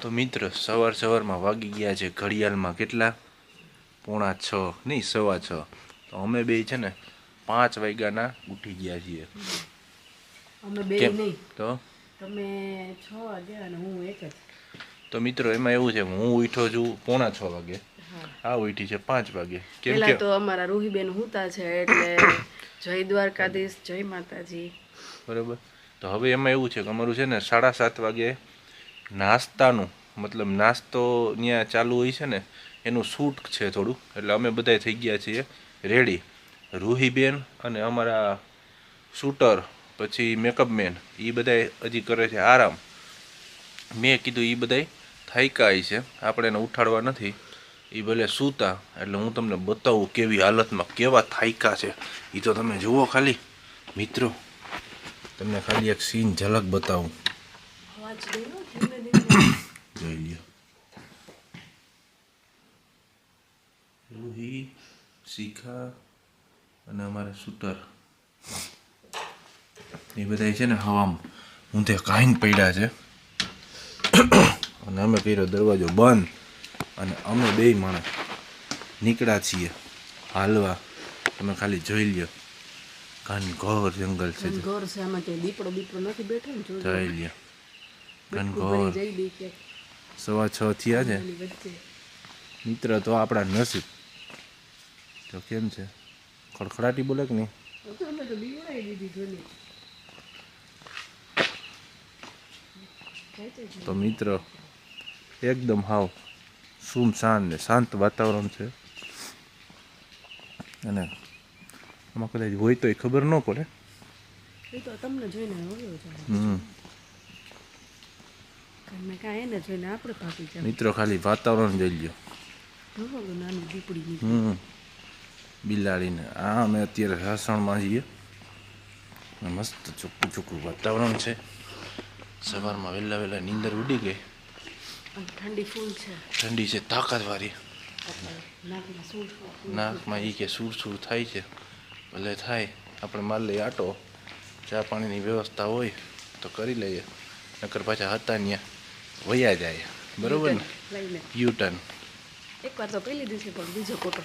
તો મિત્ર સવાર સવારમાં વાગી ગયા છે ઘડિયાળમાં કેટલા? પોણા છ નહીં સવા છ. તો અમે બે છે ને પાંચ વાગ્યાના ઉઠી ગયા છીએ. અમે બે નહીં. તો? તમે છ વાગ્યા અને હું એક જ. તો મિત્રો એમાં એવું છે હું ઉઠો છું પોણા છ વાગે. આ ઉઠી છે પાંચ વાગે. કેમ કે તો અમારા રૂહીબેન હુતા છે એટલે જય દ્વારકાધીશ જય માતાજી. બરોબર. તો હવે એમાં એવું છે કે અમારું છે ને સાડા સાત વાગે નાસ્તાનું, મતલબ નાસ્તો ત્યાં ચાલુ હોય છે ને, એનું શૂટ છે થોડું. એટલે અમે બધા થઈ ગયા છીએ રેડી. રૂહીબેન અને અમારા શૂટર, પછી મેકઅપ મેન એ બધા હજી કરે છે આરામ. મેં કીધું એ બધા થાયકા છે, આપણે એને ઉઠાડવા નથી. એ ભલે સૂતા, એટલે હું તમને બતાવું કેવી હાલતમાં કેવા થાયકા છે. એ તો તમે જુઓ ખાલી. મિત્રો, તમને ખાલી એક સીન ઝલક બતાવું. ધીમે રૂહી શિખા અને અમારા શૂટર એ બધા છે ને હવામાં હું ત્યાં કાંઈ પડ્યા છે. અને અમે કર્યો દરવાજો બંધ અને અમે બે માણસ નીકળ્યા છીએ. હાલવા. તમે ખાલી જોઈ લ્યો. ઘનઘોર જંગલ છે. ઘર છે. આમાં દીપડો દીપડો નથી બેઠો જોઈ લ્યો. ઘનઘોર સવા છ થયા છે. મિત્ર તો આપણા નસીબ. તો કેમ છે? ખડખડાટી બોલે કે નહીં? તો મિત્ર એકદમ હાવ સુમસાન ને શાંત વાતાવરણ છે. અને આમાં કદાચ હોય તો એ ખબર ન પડે. એ તો તમને જોઈને હમ. મેં કાંઈ એને જોઈને આપણે ભાગી જાય મિત્રો ખાલી વાતાવરણ જોઈ લ્યો. જોવો નાની દીપડી હમ. બિલાડીને. આ અમે અત્યારે સાસણમાં જઈએ મસ્ત ચોખ્ખું ચોખ્ખું વાતાવરણ છે. સવારમાં વહેલા વહેલા નીંદર ઉડી ગઈ. ઠંડી ફૂલ છે. ઠંડી છે તાકાતવાળી. નાકમાં એ કે સૂર સૂર થાય છે. ભલે થાય આપણે માર લઈએ આટો ચા પાણીની વ્યવસ્થા હોય તો કરી લઈએ. નકર પાછા હતા ત્યાં વયા જાય. બરોબર ને? U turn. એકવાર તો પેલી દિવસે પણ બીજો કોટો